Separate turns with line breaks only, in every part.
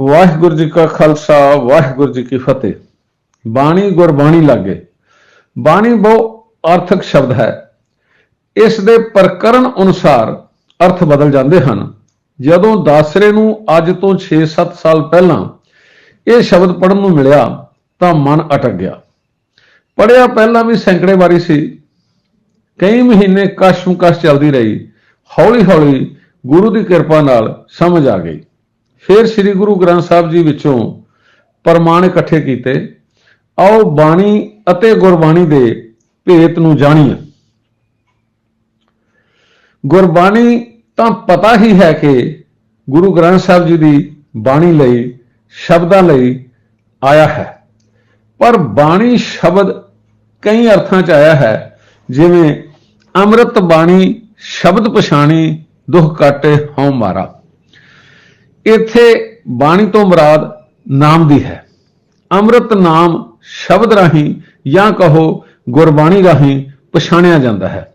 ਵਾਹਿਗੁਰੂ ਜੀ ਕਾ ਖਾਲਸਾ, ਵਾਹਿਗੁਰੂ ਜੀ ਕੀ ਫਤਿਹ। ਬਾਣੀ ਗੁਰਬਾਣੀ ਲਾਗੇ। ਬਾਣੀ ਬਹੁ ਅਰਥਕ ਸ਼ਬਦ ਹੈ। ਇਸ ਦੇ ਪ੍ਰਕਰਨ ਅਨੁਸਾਰ ਅਰਥ ਬਦਲ ਜਾਂਦੇ ਹਨ। ਜਦੋਂ ਦਾਸਰੇ ਨੂੰ ਅੱਜ ਤੋਂ 6-7 ਸਾਲ ਪਹਿਲਾਂ ਇਹ ਸ਼ਬਦ ਪੜਨ ਨੂੰ ਮਿਲਿਆ, ਤਾਂ ਮਨ ਅਟਕ ਗਿਆ। ਪੜਿਆ ਪਹਿਲਾਂ ਵੀ ਸੈਂਕੜੇ ਵਾਰੀ ਸੀ। ਕਈ ਮਹੀਨੇ ਕਸ਼ਮਕਸ਼ ਚੱਲਦੀ ਰਹੀ। ਹੌਲੀ ਹੌਲੀ ਗੁਰੂ ਦੀ ਕਿਰਪਾ ਨਾਲ ਸਮਝ ਆ ਗਈ। ਫਿਰ ਸ੍ਰੀ ਗੁਰੂ ਗ੍ਰੰਥ ਸਾਹਿਬ ਜੀ ਵਿੱਚੋਂ ਪ੍ਰਮਾਣ ਇਕੱਠੇ ਕੀਤੇ, ਆਓ ਬਾਣੀ ਅਤੇ ਗੁਰਬਾਣੀ ਦੇ ਭੇਤ ਨੂੰ ਜਾਣੀਏ। ਗੁਰਬਾਣੀ ਤਾਂ ਪਤਾ ਹੀ ਹੈ ਕਿ ਗੁਰੂ ਗ੍ਰੰਥ ਸਾਹਿਬ ਜੀ ਦੀ ਬਾਣੀ ਲਈ, ਸ਼ਬਦਾਂ ਲਈ ਆਇਆ ਹੈ। ਪਰ ਬਾਣੀ ਸ਼ਬਦ ਕਈ ਅਰਥਾਂ ਚ ਆਇਆ ਹੈ, ਜਿਵੇਂ ਅੰਮ੍ਰਿਤ ਬਾਣੀ ਸ਼ਬਦ ਪਛਾਣੀ ਦੁੱਖ ਕਾਟੇ ਹਉ ਮਾਰਾ। ਇੱਥੇ ਬਾਣੀ ਤੋਂ ਮੁਰਾਦ ਨਾਮ ਦੀ ਹੈ। ਅੰਮ੍ਰਿਤ ਨਾਮ ਸ਼ਬਦ ਰਾਹੀਂ ਜਾਂ ਕਹੋ ਗੁਰਬਾਣੀ ਰਾਹੀਂ ਪਛਾਣਿਆ ਜਾਂਦਾ ਹੈ।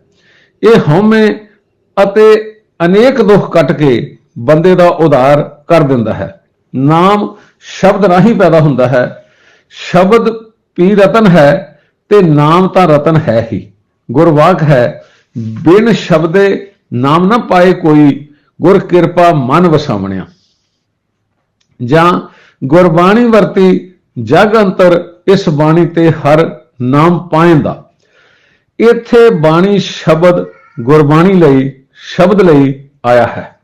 ਇਹ ਹਉਮੈ ਅਤੇ ਅਨੇਕ ਦੁੱਖ ਕੱਟ ਕੇ ਬੰਦੇ ਦਾ ਉਧਾਰ ਕਰ ਦਿੰਦਾ ਹੈ। ਨਾਮ ਸ਼ਬਦ ਰਾਹੀਂ ਪੈਦਾ ਹੁੰਦਾ ਹੈ। ਸ਼ਬਦ ਪੀ ਰਤਨ ਹੈ ਤੇ ਨਾਮ ਤਾਂ ਰਤਨ ਹੈ ਹੀ। ਗੁਰਵਾਕ ਹੈ, ਬਿਨ ਸ਼ਬਦੇ ਨਾਮ ਨਾ ਪਾਏ ਕੋਈ ਗੁਰ ਕਿਰਪਾ ਮਨ ਵਸਾਵਣਿਆ। ਜਾਂ ਗੁਰਬਾਣੀ ਵਰਤੀ ਜਗ ਅੰਤਰ ਇਸ ਬਾਣੀ ਤੇ ਹਰ ਨਾਮ ਪਾਇੰਦਾ ਇੱਥੇ ਬਾਣੀ ਸ਼ਬਦ ਗੁਰਬਾਣੀ ਲਈ, ਸ਼ਬਦ ਲਈ ਆਇਆ ਹੈ।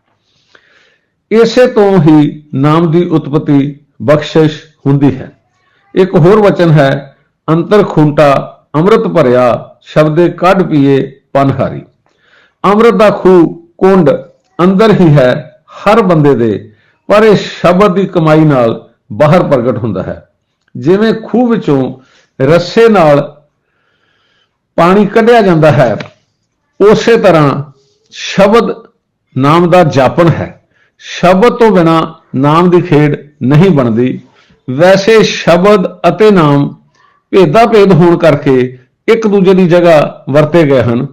ਇਸੇ ਤੋਂ ਹੀ ਨਾਮ ਦੀ ਉਤਪਤੀ ਬਖਸ਼ਿਸ਼ ਹੁੰਦੀ ਹੈ। ਇੱਕ ਹੋਰ ਵਚਨ ਹੈ, ਅੰਤਰ ਖੁੰਟਾ ਅੰਮ੍ਰਿਤ ਭਰਿਆ, ਸ਼ਬਦੇ ਕੱਢ ਪੀਏ ਪਨਹਾਰੀ ਅੰਮ੍ਰਿਤ ਦਾ ਖੂਹ ਕੁੰਡ ਅੰਦਰ ਹੀ ਹੈ, ਹਰ ਬੰਦੇ ਦੇ ਪਰ ਇਹ ਸ਼ਬਦ ਦੀ ਕਮਾਈ ਨਾਲ ਬਾਹਰ ਪ੍ਰਗਟ ਹੁੰਦਾ ਹੈ। ਜਿਵੇਂ ਖੂਹ ਵਿੱਚੋਂ ਰੱਸੇ ਨਾਲ ਪਾਣੀ ਕੱਢਿਆ ਜਾਂਦਾ ਹੈ, ਉਸੇ ਤਰ੍ਹਾਂ ਸ਼ਬਦ ਨਾਮ ਦਾ ਜਾਪਣ ਹੈ। ਸ਼ਬਦ ਤੋਂ ਬਿਨਾ ਨਾਮ ਦੀ ਖੇਡ ਨਹੀਂ ਬਣਦੀ। ਵੈਸੇ ਸ਼ਬਦ ਅਤੇ ਨਾਮ ਭੇਦਾ ਭੇਦ ਹੋਣ ਕਰਕੇ ਇੱਕ ਦੂਜੇ ਦੀ ਜਗ੍ਹਾ ਵਰਤੇ ਗਏ ਹਨ।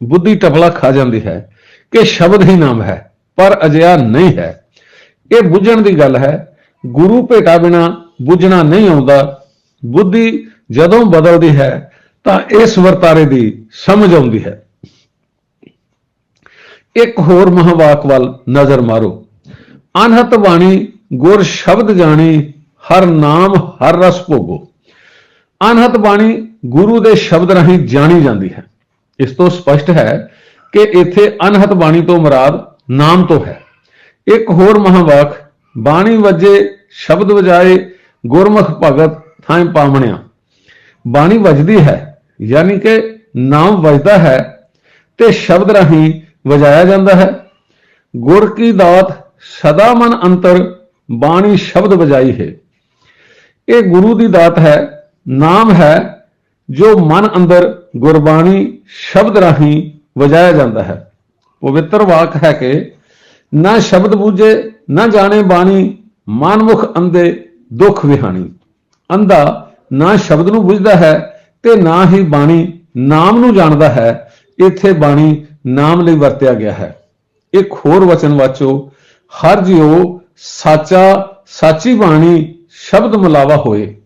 ਬੁੱਧੀ ਟਪਲਾ ਖਾ ਜਾਂਦੀ ਹੈ ਕਿ ਸ਼ਬਦ ਹੀ ਨਾਮ ਹੈ, ਪਰ ਅਜਿਹਾ ਨਹੀਂ ਹੈ। ਇਹ ਬੁੱਝਣ ਦੀ ਗੱਲ ਹੈ। ਗੁਰੂ ਭੇਟਾ ਬਿਨਾ ਬੁੱਝਣਾ ਨਹੀਂ ਆਉਂਦਾ। ਬੁੱਧੀ ਜਦੋਂ ਬਦਲਦੀ ਹੈ, ਤਾਂ ਇਸ ਵਰਤਾਰੇ ਦੀ ਸਮਝ ਆਉਂਦੀ ਹੈ। ਇੱਕ ਹੋਰ ਮਹਾਵਾਕ ਵੱਲ ਨਜ਼ਰ ਮਾਰੋ। ਅਨਹਤ ਬਾਣੀ ਗੁਰ ਸ਼ਬਦ ਜਾਣੀ ਹਰ ਨਾਮ ਹਰ ਰਸ ਭੋਗੋ। ਅਨਹਤ ਬਾਣੀ ਗੁਰੂ ਦੇ ਸ਼ਬਦ ਰਾਹੀਂ ਜਾਣੀ ਜਾਂਦੀ ਹੈ। ਇਸ ਤੋਂ ਸਪਸ਼ਟ ਹੈ ਕਿ ਇੱਥੇ ਅਨਹਤ ਬਾਣੀ ਤੋਂ ਮੁਰਾਦ ਨਾਮ ਤੋਂ ਹੈ। ਇੱਕ ਹੋਰ ਮਹਾਵਾਕ, ਬਾਣੀ ਵਜੇ ਸ਼ਬਦ ਵਜਾਏ ਗੁਰਮੁਖ ਭਗਤ ਥਾਂ ਪਾਵਣਿਆ। ਬਾਣੀ ਵੱਜਦੀ ਹੈ, ਯਾਨੀ ਕਿ ਨਾਮ ਵੱਜਦਾ ਹੈ ਤੇ ਸ਼ਬਦ ਰਾਹੀਂ ਵਜਾਇਆ ਜਾਂਦਾ ਹੈ। ਗੁਰ ਕੀ ਦਾਤ ਸਦਾ ਮਨ ਅੰਤਰ ਬਾਣੀ ਸ਼ਬਦ ਵਜਾਈ ਹੈ। ਇਹ ਗੁਰੂ ਦੀ ਦਾਤ ਹੈ, ਨਾਮ ਹੈ, ਜੋ ਮਨ ਅੰਦਰ ਗੁਰਬਾਣੀ ਸ਼ਬਦ ਰਾਹੀਂ ਵਜਾਇਆ ਜਾਂਦਾ ਹੈ। ਪਵਿੱਤਰ ਵਾਕ ਹੈ ਕਿ ਨਾ ਸ਼ਬਦ ਬੂਝੇ, ਨਾ ਜਾਣੇ ਬਾਣੀ, ਮਨਮੁਖ ਅੰਦੇ ਦੁੱਖ ਵਿਹਾਣੀ। ਅੰਧਾ ਨਾ ਸ਼ਬਦ ਨੂੰ ਬੁਝਦਾ ਹੈ ਤੇ ਨਾ ਹੀ ਬਾਣੀ ਨਾਮ ਨੂੰ ਜਾਣਦਾ ਹੈ। ਇੱਥੇ ਬਾਣੀ ਨਾਮ ਲਈ ਵਰਤਿਆ ਗਿਆ ਹੈ। ਇੱਕ ਹੋਰ ਵਚਨ ਵਾਚੋ, ਹਰ ਜਿਉ ਸਾਚਾ, ਸਾਚੀ ਬਾਣੀ ਸ਼ਬਦ ਮਿਲਾਵਾ ਹੋਏ।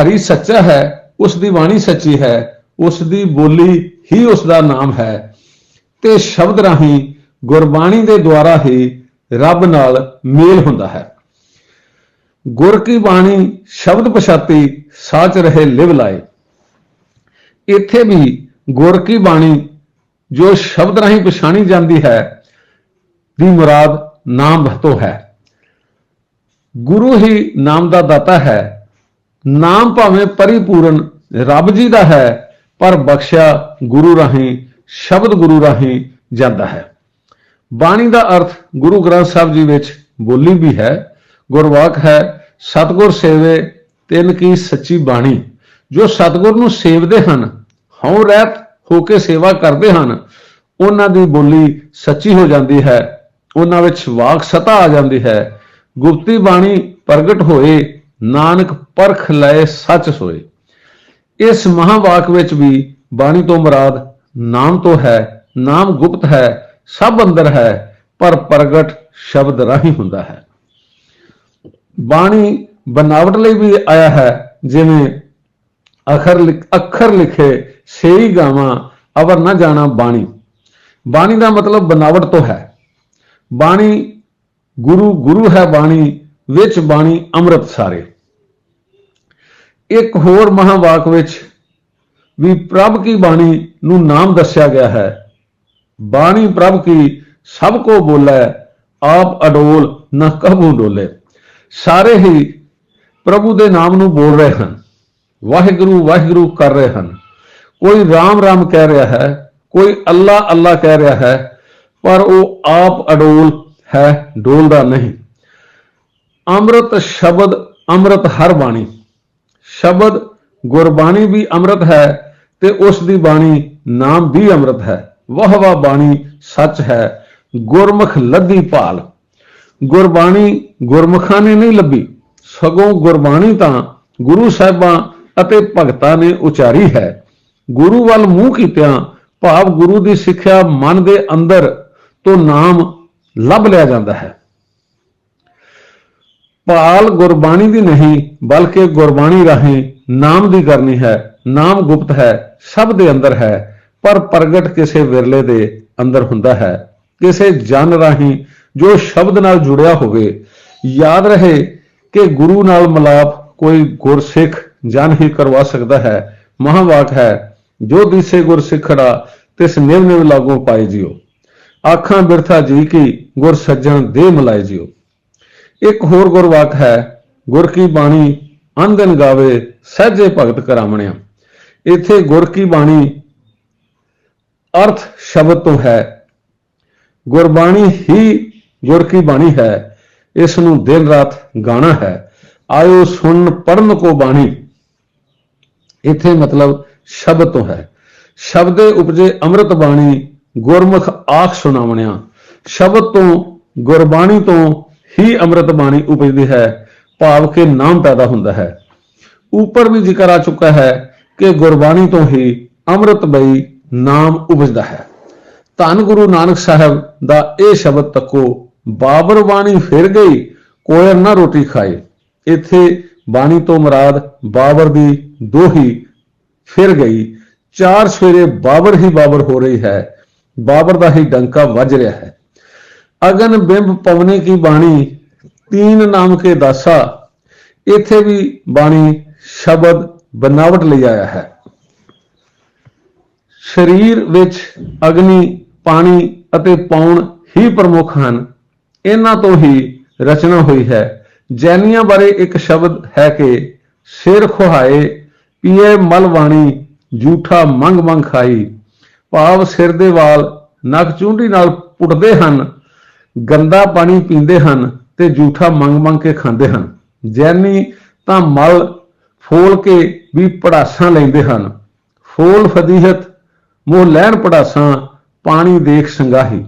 ਹਰੀ ਸੱਚਾ ਹੈ, ਉਸ ਦੀ ਬਾਣੀ ਸੱਚੀ ਹੈ, ਉਸ ਦੀ ਬੋਲੀ ਹੀ ਉਸ ਦਾ ਨਾਮ ਹੈ। ਤੇ ਸ਼ਬਦ ਰਾਹੀਂ ਗੁਰਬਾਣੀ ਦੇ ਦੁਆਰਾ ਹੀ ਰੱਬ ਨਾਲ ਮੇਲ ਹੁੰਦਾ ਹੈ। ਗੁਰ ਕੀ ਬਾਣੀ ਸ਼ਬਦ ਪਛਾਤੀ ਸਾਚ ਰਹੇ ਲਿਵ ਲਾਏ। ਇੱਥੇ ਵੀ ਗੁਰ ਕੀ ਬਾਣੀ ਜੋ ਸ਼ਬਦ ਰਾਹੀਂ ਪਛਾਣੀ ਜਾਂਦੀ ਹੈ, ਦੀ ਮੁਰਾਦ ਨਾਮ ਤੋਂ ਹੈ। ਗੁਰੂ ਹੀ ਨਾਮ ਦਾ ਦਾਤਾ ਹੈ। ਨਾਮ ਭਾਵੇਂ ਪਰਿਪੂਰਨ ਰੱਬ ਜੀ ਦਾ ਹੈ, ਪਰ ਬਖਸ਼ਿਆ ਗੁਰੂ ਰਾਹੀਂ, ਸ਼ਬਦ ਗੁਰੂ ਰਾਹੀਂ ਜਾਂਦਾ ਹੈ। ਬਾਣੀ ਦਾ ਅਰਥ ਗੁਰੂ ਗ੍ਰੰਥ ਸਾਹਿਬ ਜੀ ਵਿੱਚ ਬੋਲੀ ਵੀ ਹੈ, ਗੁਰਵਾਕ ਹੈ, ਸਤਗੁਰ ਸੇਵੇ ਤਿੰਨ ਕੀ ਸੱਚੀ ਬਾਣੀ। ਜੋ ਸਤਗੁਰ ਨੂੰ ਸੇਵਦੇ ਹਨ, ਹਉ ਰਹਿਤ ਹੋ ਕੇ ਸੇਵਾ ਕਰਦੇ ਹਨ, ਉਹਨਾਂ ਦੀ ਬੋਲੀ ਸੱਚੀ ਹੋ ਜਾਂਦੀ ਹੈ, ਉਹਨਾਂ ਵਿੱਚ ਵਾਕ ਸਤਾ ਆ ਜਾਂਦੀ ਹੈ। ਗੁਪਤੀ ਬਾਣੀ ਪ੍ਰਗਟ ਹੋਏ, ਨਾਨਕ ਪਰਖ ਲਏ ਸੱਚ ਸੋਏ। ਇਸ ਮਹਾਵਾਕ ਵਿੱਚ ਵੀ ਬਾਣੀ ਤੋਂ ਮੁਰਾਦ ਨਾਮ ਤੋਂ ਹੈ, ਨਾਮ ਗੁਪਤ ਹੈ ਸਭ ਅੰਦਰ ਹੈ, ਪਰ ਪ੍ਰਗਟ ਸ਼ਬਦ ਰਾਹੀਂ ਹੁੰਦਾ ਹੈ। ਬਾਣੀ ਬਨਾਵਟ ਲਈ ਵੀ ਆਇਆ ਹੈ, ਜਿਵੇਂ ਅਖਰ ਲਿਖ- ਅੱਖਰ ਲਿਖੇ ਸੇਈ ਗਾਵਾਂ, ਅਵਰ ਨਾ ਜਾਣਾ ਬਾਣੀ। ਬਾਣੀ ਦਾ ਮਤਲਬ ਬਨਾਵਟ ਤੋਂ ਹੈ। ਬਾਣੀ ਗੁਰੂ ਗੁਰੂ ਹੈ ਬਾਣੀ, ਵਿੱਚ ਬਾਣੀ ਅੰਮ੍ਰਿਤ ਸਾਰੇ। ਇੱਕ ਹੋਰ ਮਹਾਵਾਕ ਵਿੱਚ ਵੀ ਪ੍ਰਭ ਕੀ ਬਾਣੀ ਨੂੰ ਨਾਮ ਦੱਸਿਆ ਗਿਆ ਹੈ ਬਾਣੀ ਪ੍ਰਭ ਕੀ ਸਭ ਕੋ ਬੋਲੇ, ਆਪ ਅਡੋਲ ਨਾ ਕਬੂ ਡੋਲੇ। ਸਾਰੇ ਹੀ ਪ੍ਰਭੂ ਦੇ ਨਾਮ ਨੂੰ ਬੋਲ ਰਹੇ ਹਨ, ਵਾਹਿਗੁਰੂ ਵਾਹਿਗੁਰੂ ਕਰ ਰਹੇ ਹਨ। ਕੋਈ ਰਾਮ ਰਾਮ ਕਹਿ ਰਿਹਾ ਹੈ, ਕੋਈ ਅੱਲਾ ਅੱਲਾ ਕਹਿ ਰਿਹਾ ਹੈ, ਪਰ ਉਹ ਆਪ ਅਡੋਲ ਹੈ, ਡੋਲਦਾ ਨਹੀਂ। ਅੰਮ੍ਰਿਤ ਸ਼ਬਦ ਅੰਮ੍ਰਿਤ ਹਰ ਬਾਣੀ। ਸ਼ਬਦ ਗੁਰਬਾਣੀ ਵੀ ਅੰਮ੍ਰਿਤ ਹੈ ਤੇ ਉਸ ਦੀ ਬਾਣੀ ਨਾਮ ਵੀ ਅੰਮ੍ਰਿਤ ਹੈ। ਵਾਹ ਵਾਹ ਬਾਣੀ ਸੱਚ ਹੈ, ਗੁਰਮੁਖ ਲੱਦੀ ਭਾਲ। ਗੁਰਬਾਣੀ ਗੁਰਮੁਖਾਂ ਨੇ ਨਹੀਂ ਲੱਭੀ। ਸਗੋਂ ਗੁਰਬਾਣੀ ਤਾਂ ਗੁਰੂ ਸਾਹਿਬਾਂ ਅਤੇ ਭਗਤਾਂ ਨੇ ਉਚਾਰੀ ਹੈ। ਗੁਰੂ ਵੱਲ ਮੂੰਹ ਕੀਤਿਆਂ ਭਾਵ ਗੁਰੂ ਦੀ ਸਿੱਖਿਆ ਮਨ ਦੇ ਅੰਦਰ ਤੋਂ ਨਾਮ ਲੱਭ ਲਿਆ ਜਾਂਦਾ ਹੈ। ਭਾਲ ਗੁਰਬਾਣੀ ਦੀ ਨਹੀਂ, ਬਲਕਿ ਗੁਰਬਾਣੀ ਰਾਹੀਂ ਨਾਮ ਦੀ ਕਰਨੀ ਹੈ। ਨਾਮ ਗੁਪਤ ਹੈ, ਸਭ ਦੇ ਅੰਦਰ ਹੈ। ਪਰ ਪ੍ਰਗਟ ਕਿਸੇ ਵਿਰਲੇ ਦੇ ਅੰਦਰ ਹੁੰਦਾ ਹੈ। ਕਿਸੇ ਜਨ ਰਾਹੀਂ ਜੋ ਸ਼ਬਦ ਨਾਲ ਜੁੜਿਆ ਹੋਵੇ, ਯਾਦ ਰਹੇ ਕਿ ਗੁਰੂ ਨਾਲ ਮਲਾਪ ਕੋਈ ਗੁਰਸਿੱਖ ਜਨ ਹੀ ਕਰਵਾ ਸਕਦਾ ਹੈ। ਮਹਾਵਾਕ ਹੈ, ਜੋ ਦਿਸੇ ਗੁਰਸਿੱਖੜਾ ਤਿਸ ਨਿਵ ਨਿਵ ਲਾਗੋ ਪਾਏ ਜਿਓ ਆਖਾਂ ਬਿਰਥਾ ਜੀ ਕੀ ਗੁਰ ਸੱਜਣ ਦੇ ਮਲਾਏ ਜਿਓ ਇੱਕ ਹੋਰ ਗੁਰਵਾਕ ਹੈ, ਗੁਰ ਕੀ ਬਾਣੀ ਅੰਦਨ ਗਾਵੇ ਸਹਜੇ ਭਗਤ ਕਰਾਵਣਿਆ। ਇੱਥੇ ਗੁਰ ਕੀ ਬਾਣੀ ਅਰਥ ਸ਼ਬਦ ਤੋਂ ਹੈ। ਗੁਰਬਾਣੀ ਹੀ ਗੁਰ ਕੀ ਬਾਣੀ ਹੈ। ਇਸ ਨੂੰ ਦਿਨ ਰਾਤ ਗਾਣਾ ਹੈ। ਆਇਓ ਸੁਣ ਪੜਨ ਕੋ ਬਾਣੀ। ਇੱਥੇ ਮਤਲਬ ਸ਼ਬਦ ਤੋਂ ਹੈ। ਸ਼ਬਦੇ ਉਪਜੇ ਅੰਮ੍ਰਿਤ ਬਾਣੀ, ਗੁਰਮੁਖ ਆਖ ਸੁਣਾਵਣਿਆ। ਸ਼ਬਦ ਤੋਂ, ਗੁਰਬਾਣੀ ਤੋਂ ਹੀ ਅੰਮ੍ਰਿਤ ਬਾਣੀ ਉਪਜਦੀ ਹੈ। ਭਾਵ ਕਿ ਨਾਮ ਪੈਦਾ ਹੁੰਦਾ ਹੈ। ਉੱਪਰ ਵੀ ਜ਼ਿਕਰ ਆ ਚੁੱਕਾ ਹੈ ਕਿ ਗੁਰਬਾਣੀ ਤੋਂ ਹੀ ਅੰਮ੍ਰਿਤ ਬਈ ਨਾਮ ਉਪਜਦਾ ਹੈ। ਧੰਨ ਗੁਰੂ ਨਾਨਕ ਸਾਹਿਬ ਦਾ ਇਹ ਸ਼ਬਦ ਤੱਕੋ ਬਾਬਰ ਬਾਣੀ ਫਿਰ ਗਈ, ਕੋਇਰ ਨਾ ਰੋਟੀ ਖਾਏ। ਇੱਥੇ ਬਾਣੀ ਤੋਂ ਮੁਰਾਦ ਬਾਬਰ ਦੀ ਦੋਹੀ ਫਿਰ ਗਈ। ਚਾਰ ਸਵੇਰੇ ਬਾਬਰ ਹੀ ਬਾਬਰ ਹੋ ਰਹੀ ਹੈ। ਬਾਬਰ ਦਾ ਹੀ ਡੰਕਾ ਵੱਜ ਰਿਹਾ ਹੈ। ਅਗਨ ਬਿੰਬ ਪਵਨੇ ਕੀ ਬਾਣੀ, ਤੀਨ ਨਾਮ ਕੇ ਦਾਸਾ। ਇੱਥੇ ਵੀ ਬਾਣੀ ਸ਼ਬਦ ਬਨਾਵਟ ਲਈ ਆਇਆ ਹੈ। ਸਰੀਰ ਵਿੱਚ ਅਗਨੀ, ਪਾਣੀ ਅਤੇ ਪੌਣ ਹੀ ਪ੍ਰਮੁੱਖ ਹਨ। ਇਹਨਾਂ ਤੋਂ ਹੀ ਰਚਨਾ ਹੋਈ ਹੈ। ਜੈਨੀਆਂ ਬਾਰੇ ਇੱਕ ਸ਼ਬਦ ਹੈ ਕਿ ਸਿਰ ਖੁਹਾਏ, ਪੀਏ ਮਲ ਵਾਣੀ ਝੂਠਾ ਮੰਗ ਮੰਗ ਖਾਈ। ਭਾਵ ਸਿਰ ਦੇ ਵਾਲ ਨੱਕ ਚੁੰਡੀ ਨਾਲ ਪੁੱਟਦੇ ਹਨ, ਗੰਦਾ ਪਾਣੀ ਪੀਂਦੇ ਹਨ ਤੇ ਝੂਠਾ ਮੰਗ ਮੰਗ ਕੇ ਖਾਂਦੇ ਹਨ। ਜੈਨੀ ਤਾਂ ਮਲ ਫੋਲ ਕੇ ਵੀ ਪੜਾਸਾਂ ਲੈਂਦੇ ਹਨ। ਫੋਲ ਫਦੀਹਤ ਮੋਹ ਲੈਣ ਪੜਾਸਾਂ, ਪਾਣੀ ਦੇਖ ਸੰਗਾਹੀ।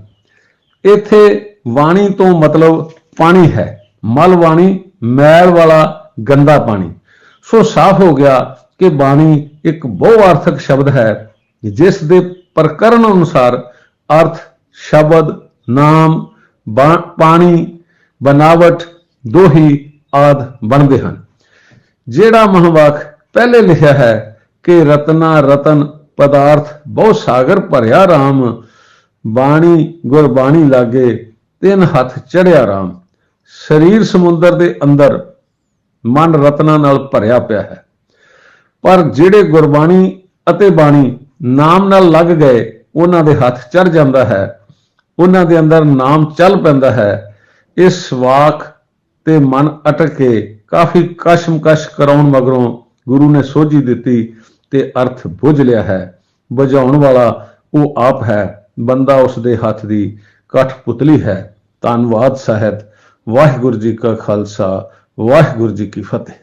ਇੱਥੇ ਵਾਣੀ ਤੋਂ ਮਤਲਬ ਪਾਣੀ ਹੈ। ਮਲ ਵਾਣੀ, ਮੈਲ ਵਾਲਾ ਗੰਦਾ ਪਾਣੀ। ਸੋ ਸਾਫ਼ ਹੋ ਗਿਆ ਕਿ ਬਾਣੀ ਇੱਕ ਬਹੁਆਰਥਕ ਸ਼ਬਦ ਹੈ, ਜਿਸ ਦੇ ਪ੍ਰਕਰਨ ਅਨੁਸਾਰ ਅਰਥ, ਸ਼ਬਦ, ਨਾਮ, ਬਾ- ਪਾਣੀ, ਬਨਾਵਟ, ਦੋਹੀ ਆਦ ਬਣਦੇ ਹਨ। ਜਿਹੜਾ ਮਹਾਵਾਕ ਪਹਿਲੇ ਲਿਖਿਆ ਹੈ ਕਿ ਰਤਨਾ ਰਤਨ ਪਦਾਰਥ ਬਹੁ ਸਾਗਰ ਭਰਿਆ RAM ਬਾਣੀ, ਗੁਰਬਾਣੀ ਲਾਗੇ ਤਿੰਨ ਹੱਥ ਚੜਿਆ RAM ਸਰੀਰ ਸਮੁੰਦਰ ਦੇ ਅੰਦਰ ਮਨ ਰਤਨਾ ਨਾਲ ਭਰਿਆ ਪਿਆ ਹੈ। ਪਰ ਜਿਹੜੇ ਗੁਰਬਾਣੀ ਅਤੇ ਬਾਣੀ ਨਾਮ ਨਾਲ ਲੱਗ ਗਏ, ਉਹਨਾਂ ਦੇ ਹੱਥ ਚੜ ਜਾਂਦਾ ਹੈ। ਉਹਨਾਂ ਦੇ ਅੰਦਰ ਨਾਮ ਚੱਲ ਪੈਂਦਾ ਹੈ। ਇਸ ਵਾਕ ਤੇ ਮਨ ਅਟਕ ਕੇ ਕਾਫੀ ਕਸ਼ਮਕਸ਼ ਕਰਾਉਣ ਮਗਰੋਂ ਗੁਰੂ ਨੇ ਸੋਝੀ ਦਿੱਤੀ ਤੇ ਅਰਥ ਬੁੱਝ ਲਿਆ ਹੈ। ਬੁਝਾਉਣ ਵਾਲਾ ਉਹ ਆਪ ਹੈ। ਬੰਦਾ ਉਸ ਦੇ ਹੱਥ ਦੀ ਕਠਪੁਤਲੀ ਹੈ। ਧੰਨਵਾਦ ਸਾਹਿਤ। ਵਾਹਿਗੁਰੂ ਜੀ ਕਾ ਖਾਲਸਾ। ਵਾਹਿਗੁਰੂ ਜੀ ਕੀ ਫਤਿਹ।